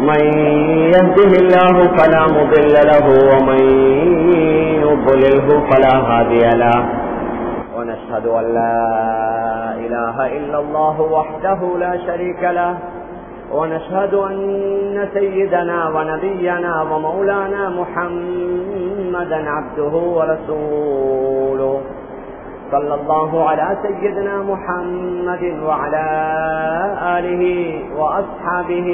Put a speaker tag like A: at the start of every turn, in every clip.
A: من يهده الله فلا مضل له ومن يضلله فلا هادي له. ونشهد أن لا إله إلا الله وحده لا شريك له. ونشهد أن سيدنا ونبينا ومولانا محمدا عبده ورسوله. صلى الله على سيدنا محمد وعلى آله وأصحابه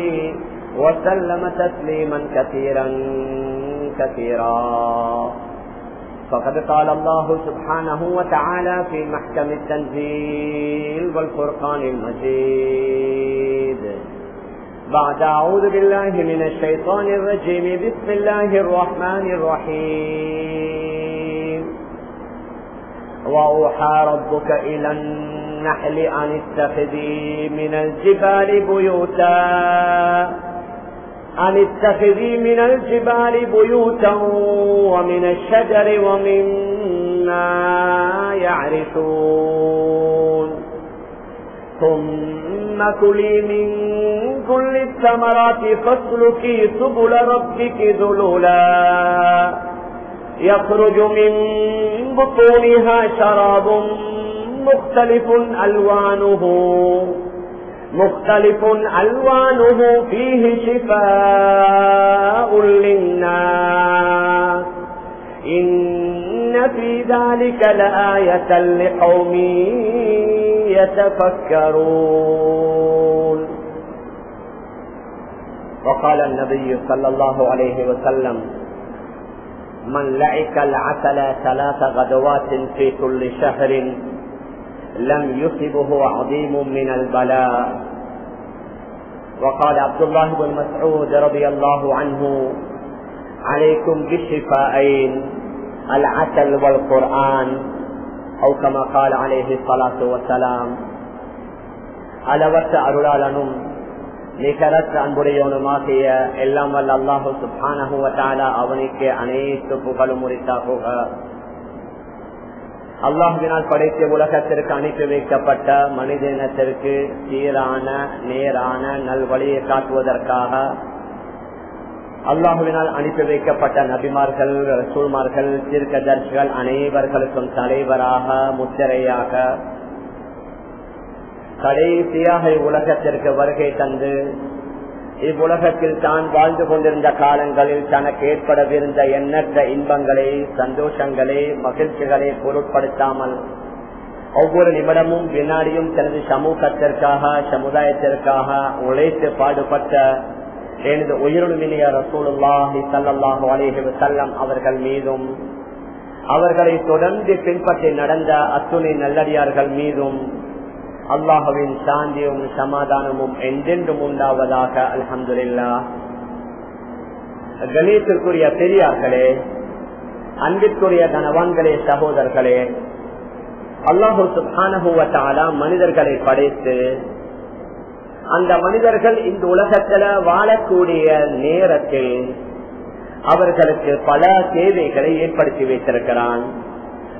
A: وسلم تسليما كثيرا كثيرا. فقد قال الله سبحانه وتعالى في محكم التنزيل والفرقان المجيد. بعد أعوذ بالله من الشيطان الرجيم بسم الله الرحمن الرحيم. وأوحى ربك إلى النحل أن اتخذي من الجبال بيوتا. أن اتخذي من الجبال بيوتا ومن الشجر ومما يعرشون. ثم كلي من كل الثمرات فاسلكي سبل ربك ذلولا. يخرج من بطونها شراب مختلف ألوانه. مختلف ألوانه فيه شفاء للناس. إن في ذلك لآية لقوم يتفكرون. وقال النبي صلى الله عليه وسلم من لعك العسل ثلاث غدوات في كل شهر لم يصبه عظيم من البلاء وقال عبد الله بن مسعود رضي الله عنه عليكم بالشفاءين العسل والقرآن أو كما قال عليه الصلاة والسلام அளவற்ற அருளாளனும் நிகரற்ற அன்புடையவனுமாகிய எல்லாம் வல்ல அல்லாஹு சுபானகுவத்தாலா அவனுக்கு அனைத்து புகழும் உரித்தாகுக அல்லாஹுவினால் படைத்த உலகத்திற்கு அனுப்பி வைக்கப்பட்ட மனித இனத்திற்கு சீரான நேரான நல்வழியை காட்டுவதற்காக அல்லாஹுவினால் அனுப்பி வைக்கப்பட்ட நபிமார்கள் ரசூல்மார்கள் தீர்க்கதர்சிகள் அனைவர்களுக்கும் தலைவராக முத்திரையாக கடைசியாக உலகத்திற்கு வருகை தந்து இவ்வுலகத்தில் தான் வாழ்ந்து கொண்டிருந்த காலங்களில் தனக்கு ஏற்படவிருந்த எண்ணற்ற இன்பங்களை சந்தோஷங்களை மகிழ்ச்சிகளை பொருட்படுத்தாமல் ஒவ்வொரு நிமிடமும் வினாடியும் தனது சமூகத்திற்காக சமுதாயத்திற்காக உழைத்து பாடுபட்ட எனது உயிருமினிய ரசூலுல்லாஹி சல்லாஹு அலேஹி வசல்லம் அவர்கள் மீதும் அவர்களை தொடர்ந்து பின்பற்றி நடந்த அத்துணை நல்லடியார்கள் மீதும் அல்லாஹுவின் சாந்தியும் சமாதானமும் என்றென்றும் உண்டாவதாக அலமதுல்லா கணேசத்திற்குரிய பெரியார்களே அன்பிற்குரிய கனவான்களே சகோதரர்களே அல்லாஹு சுபானகுவத்தாலா மனிதர்களை படைத்து அந்த மனிதர்கள் இந்த உலகத்துல வாழக்கூடிய நேரத்தில் அவர்களுக்கு பல தேவைகளை ஏற்படுத்தி வைத்திருக்கிறான்.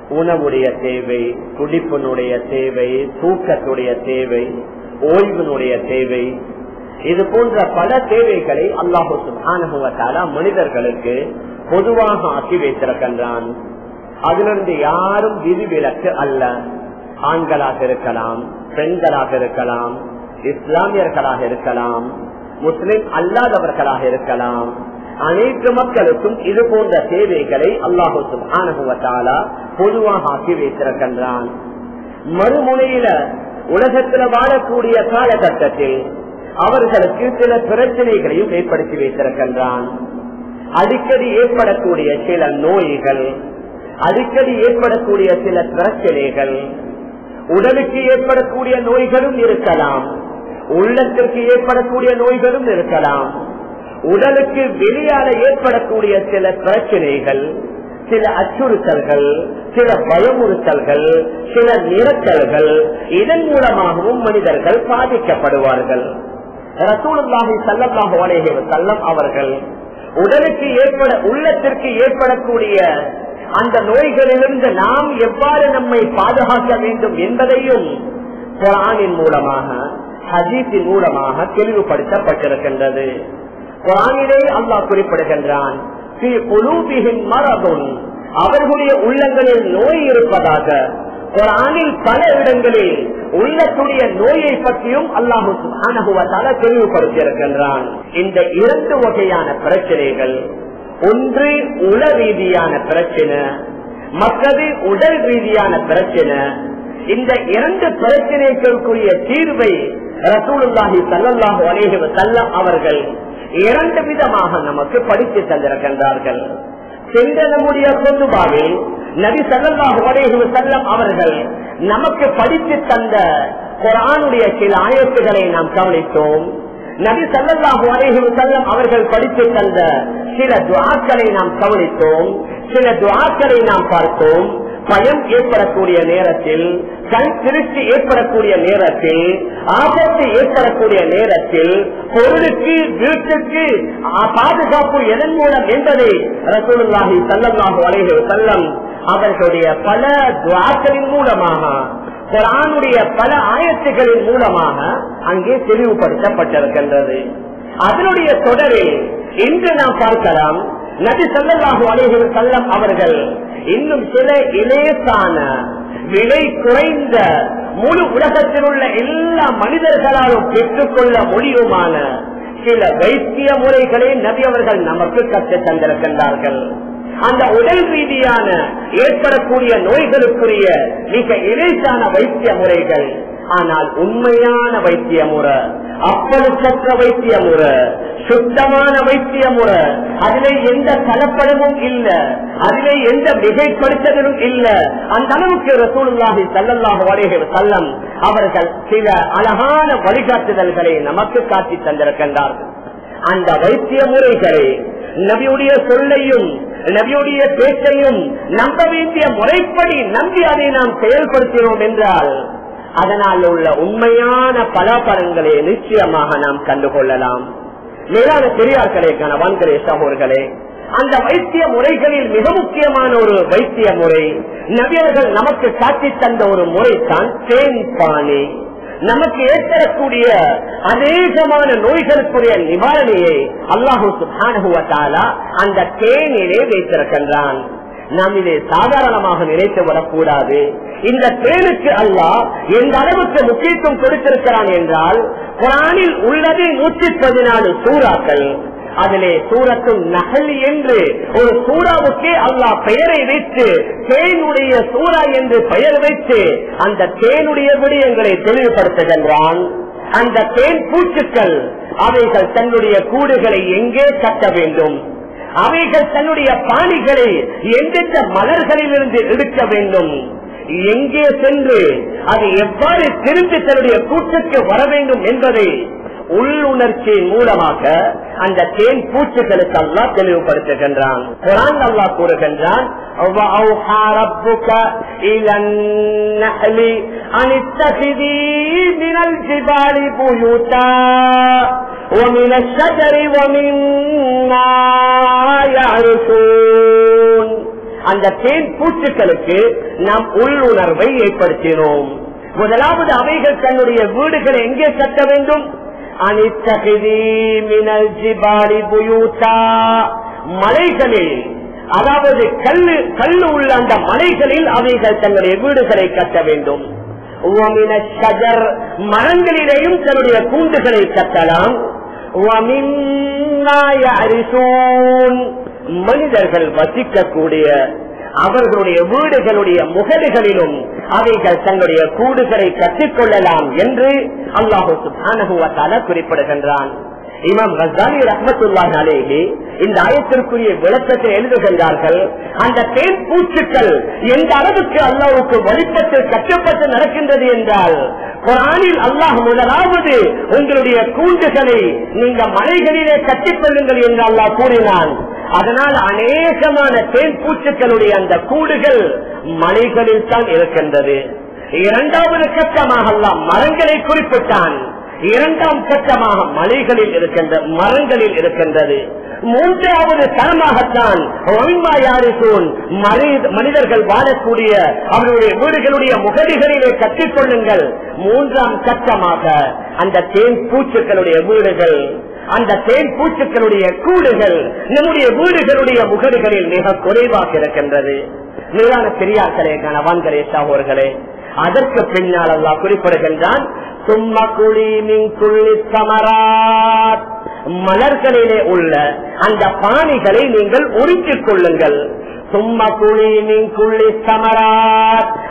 A: உணவுடைய தேவை குடிப்பினுடைய தேவை தூக்கத்துடைய தேவை ஓய்வினுடைய தேவை. இது போன்ற பல தேவைகளை அல்லாஹு சுபானுவத்தால மனிதர்களுக்கு பொதுவாக ஆக்கி வைத்திருக்கின்றான். அதிலிருந்து யாரும் விதிவிலக்கு அல்ல. ஆண்களாக இருக்கலாம் பெண்களாக இருக்கலாம் இஸ்லாமியர்களாக இருக்கலாம் முஸ்லிம் அல்லாதவர்களாக இருக்கலாம். அனைத்து மக்களுக்கும் இது போன்ற தேவைகளை அல்லாஹு சுபானுவத்தாலா பொதுவாக ஆக்கி வைத்திருக்கின்றான். மறுமுனையில உலகத்தில் வாழக்கூடிய காலகட்டத்தில் அவர்களுக்கு சில பிரச்சனைகளையும் ஏற்படுத்தி வைத்திருக்கின்றான். அடிக்கடி ஏற்படக்கூடிய சில நோய்கள் அடிக்கடி ஏற்படக்கூடிய சில பிரச்சனைகள் உடலுக்கு ஏற்படக்கூடிய நோய்களும் இருக்கலாம் உள்ளத்திற்கு ஏற்படக்கூடிய நோய்களும் இருக்கலாம் உடலுக்கு வெளியால ஏற்படக்கூடிய சில பிரச்சனைகள் சில அச்சுறுத்தல்கள் சில பயமுறுத்தல்கள் சில நிறத்தல்கள் இதன் மூலமாகவும் மனிதர்கள் பாதிக்கப்படுவார்கள். ரசூலுல்லாஹி ஸல்லல்லாஹு அலைஹி வஸல்லம் அவர்கள் உடலுக்கு ஏற்பட உள்ளத்திற்கு ஏற்படக்கூடிய அந்த நோய்களிலிருந்து நாம் எவ்வாறு நம்மை பாதுகாக்க வேண்டும் என்பதையும் குரானின் மூலமாக ஹஜீத்தின் மூலமாக தெளிவுபடுத்தப்பட்டிருக்கின்றது. குரானிலே அல்லாஹ் குறிப்பிடுகின்றான் மரபும் அவர்களுடைய உள்ளங்களில் நோய் இருப்பதாக குரானில் பல இடங்களில் உள்ளத்துடைய நோயை பற்றியும் அல்லாஹு அனுபவத்தால தெளிவுபடுத்தியிருக்கின்றான். இந்த இரண்டு வகையான பிரச்சனைகள் ஒன்று உள ரீதியான பிரச்சனை மற்றது உடல் ரீதியான பிரச்சனை. இந்த இரண்டு பிரச்சனைகளுக்குரிய தீர்வை ரசூலுல்லாஹி சல்லாஹூ அலேஹி செல்லம் அவர்கள் இரண்டு விதமாக நமக்கு படித்து தந்திருக்கின்றார்கள். சென்ற நம்முடைய சொத்துபாவில் நபி சல்லாஹ் அலேஹி செல்லம் அவர்கள் நமக்கு படித்து தந்த குரானுடைய சில ஆயத்துகளை நாம் கவனித்தோம். நபி சல்லாஹு அலேஹி செல்லம் அவர்கள் படித்து தந்த சில துவாக்களை நாம் கவனித்தோம். சில துவாக்களை நாம் பார்த்தோம். பயம் ஏற்படக்கூடிய நேரத்தில் கண் திருச்சி ஏற்படக்கூடிய நேரத்தில் ஆபத்து ஏற்படக்கூடிய நேரத்தில் பொருளுக்கு வீட்டுக்கு பாதுகாப்பு எதன் மூலம் என்பதை ரசூலுல்லாஹி சல்லல்லாஹு அலைஹி செல்லம் அவர்களுடைய பல துவாக்களின் மூலமாக குரானுடைய பல ஆயத்துகளின் மூலமாக அங்கே தெளிவுபடுத்தப்பட்டிருக்கின்றது. அதனுடைய தொடரில் இன்று நாம் பார்க்கலாம் நபி சல்லாஹூ அலைஹி செல்லம் அவர்கள் இன்னும் சில இலேசான விலை குறைந்த முழு உலகத்தில் உள்ள எல்லா மனிதர்களாலும் பெற்றுக்கொள்ள முடியுமான சில வைத்திய முறைகளை நபி அவர்கள் நமக்கு கற்று தந்திருக்கின்றார்கள். அந்த உடல் ரீதியான ஏற்படக்கூடிய நோய்களுக்குரிய மிக இலேசான வைத்திய முறைகள். ஆனால் உண்மையான வைத்திய முறை அப்பழுக்கற்ற வைத்திய முறை சுத்தமான வைத்திய முறை. அதிலே எந்த கலப்படமும் இல்ல. அதிலே எந்த மிகைப்படுத்தலும் இல்ல. அந்த அளவுக்கு ரசூலுல்லாஹி சல்லல்லாஹு வரைகிற சல்லம் அவர்கள் சில அழகான வழிகாட்டுதல்களை நமக்கு காட்டி தந்திருக்கின்றார்கள். அந்த வைத்திய முறைகளை நபியுடைய சொல்லையும் நபியுடைய பேச்சையும் நம்ப வேண்டிய முறைப்படி நம்பி அதை நாம் செயல்படுத்தினோம் என்றால் அதனால் உள்ள உண்மையான பலாபலன்களை நிச்சயமாக நாம் கண்டுகொள்ளலாம். மேலான பெரியார்களே கணவான்களே சகோர்களே அந்த வைத்திய முறைகளில் மிக முக்கியமான ஒரு வைத்திய முறை நவியர்கள் நமக்கு காட்டி தந்த ஒரு முறைதான் தேன் பாணி நமக்கு ஏற்படக்கூடிய அநேகமான நோய்களுக்குரிய நிவாரணையை அல்லாஹூ சுபானுவத்தாலா அந்த தேனிலே வைத்திருக்கின்றான். நாம் இதை சாதாரணமாக நினைத்து வரக்கூடாது இந்த தேனுக்கு அல்லாஹ் எந்த அளவுக்கு முக்கியத்துவம் கொடுத்திருக்கிறான் என்றால் குரானில் உள்ளது நூற்றி பதினாலு சூறாக்கள் அதிலே சூரத்தும் நகல் என்று ஒரு சூறாவுக்கே அல்லாஹ் பெயரை வைத்து தேனுடைய சூறா என்று பெயர் வைத்து அந்த தேனுடைய விடயங்களை தெளிவுபடுத்துகின்றான். அந்த தேன் பூச்சுக்கள் அவைகள் தன்னுடைய கூடுகளை எங்கே கட்ட வேண்டும்? அவைகள் தன்னுடைய பாணிகளை எந்தெந்த மலர்களிலிருந்து எடுக்க வேண்டும்? எங்கே சென்று அது எவ்வாறு திரும்பி தன்னுடைய கூட்டுக்கு வர வேண்டும் என்பதை உள்ளுணர்ச்சியின் மூலமாக அந்த தேன் பூச்சிகளுக்கு அல்லா தெளிவுபடுத்துகின்றான். குரான் அல்லா கூறுகின்றான் அந்த தேன் பூச்சிகளுக்கு நாம் உள்ளுணர்வை ஏற்படுத்தினோம். முதலாவது அவைகள் தன்னுடைய வீடுகளை எங்கே கட்ட வேண்டும்? மலைகளில் அதாவது கல்லு கல்லு உள்ள அந்த மலைகளில் அவைகள் தங்களுடைய வீடுகளை கட்ட வேண்டும். மரங்களிலேயும் தன்னுடைய கூண்டுகளை கட்டலாம். மனிதர்கள் வசிக்கக்கூடிய அவர்களுடைய வீடுகளுடைய முகடுகளிலும் அவைகள் தங்களுடைய கூடுகளை கற்றுக்கொள்ளலாம் என்று அல்லாஹு சுபானகுவத்தால குறிப்பிடுகின்றான். இமாம் கசாலி ரஹமத்துல்லாஹ் அலேஹி இந்த ஆயத்திற்குரிய விளக்கத்தை எழுதுகின்றார்கள். அந்த தேன் பூச்சுக்கள் எந்த அளவுக்கு அல்லாவுக்கு வழிபட்டு கட்டுப்பட்டு நடக்கின்றது என்றால் குரானில் அல்லாஹ் முதலாவது உங்களுடைய கூண்டுகளை நீங்க மலைகளிலே கட்டிக்கொள்ளுங்கள் என்று அல்லாஹ் கூறினான். அதனால் அநேகமான தேன்பூச்சுக்களுடைய அந்த கூடுகள் மலைகளில் தான் இருக்கின்றது. இரண்டாவது கட்டமாக அல்லாஹ் மரங்களை குறிப்பிட்டான். இரண்டாம் கட்டமாக மலைகளில் இருக்கின்ற மரங்களில் இருக்கின்றது. மூன்றாவது தரமாகத்தான் மனிதர்கள் வாழக்கூடிய அவருடைய வீடுகளுடைய முகடிகளிலே கட்டிக் கொள்ளுங்கள். மூன்றாம் கட்டமாக அந்த தேன் பூச்சுக்களுடைய வீடுகள் அந்த தேன் பூச்சுக்களுடைய கூடுகள் நம்முடைய வீடுகளுடைய முகடுகளில் மிக குறைவாக இருக்கின்றது. மீதான பெரியார்களே கணவான்களே சகோர்களே அதற்கு பின்னால் அல்லா குறிப்பிடுகின்றான் சும்மா குழி மின் குள்ளி சமராத். மலர்களிலே உள்ள அந்த பாணிகளை நீங்கள் உருக்கிக் கொள்ளுங்கள். சும்மா குழி நீங்குள்ளி சமரா சமராத்